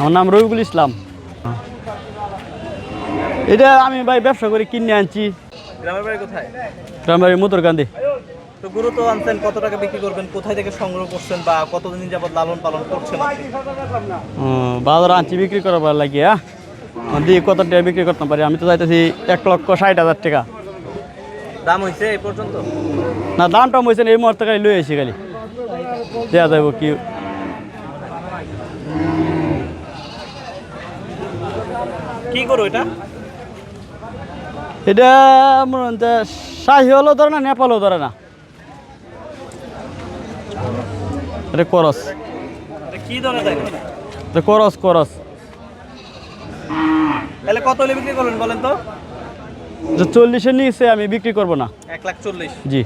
আমার নাম রবিকুল ইসলাম। এটা আমি ভাই ব্যবসা করে কিনে আনছি। গ্রামের বাড়ি কোথায়? গ্রামের বাড়ি মোটরকান্দি তো গরু তো আনছেন কত টাকা বিক্রি করবেন কোথায় থেকে সংগ্রহ করছেন বা কতদিন যাবত লালন পালন করছেন? বাজার আনছি বিক্রি করাবার লাগিয়া। দিয়ে কত টাকা বিক্রি করতে পারি। আমি তো চাইতেছি এক লক্ষ ষাট হাজার টাকা। দাম হয়েছে এই পর্যন্ত? না দামটা হয়েছে না, এই মুহূর্তে খালি লই আসি খালি। দেওয়া যাব কি? কি করো এটা? এটা শাহি হলেও ধরে না নেপালও ধরে না। এটা করস। কি ধরে দেয় এটা করস করস। তাহলে কত হলে বিক্রি করবেন বলেন তো? যে চল্লিশের নিচে আমি বিক্রি করব না। এক লাখ চল্লিশ। জি।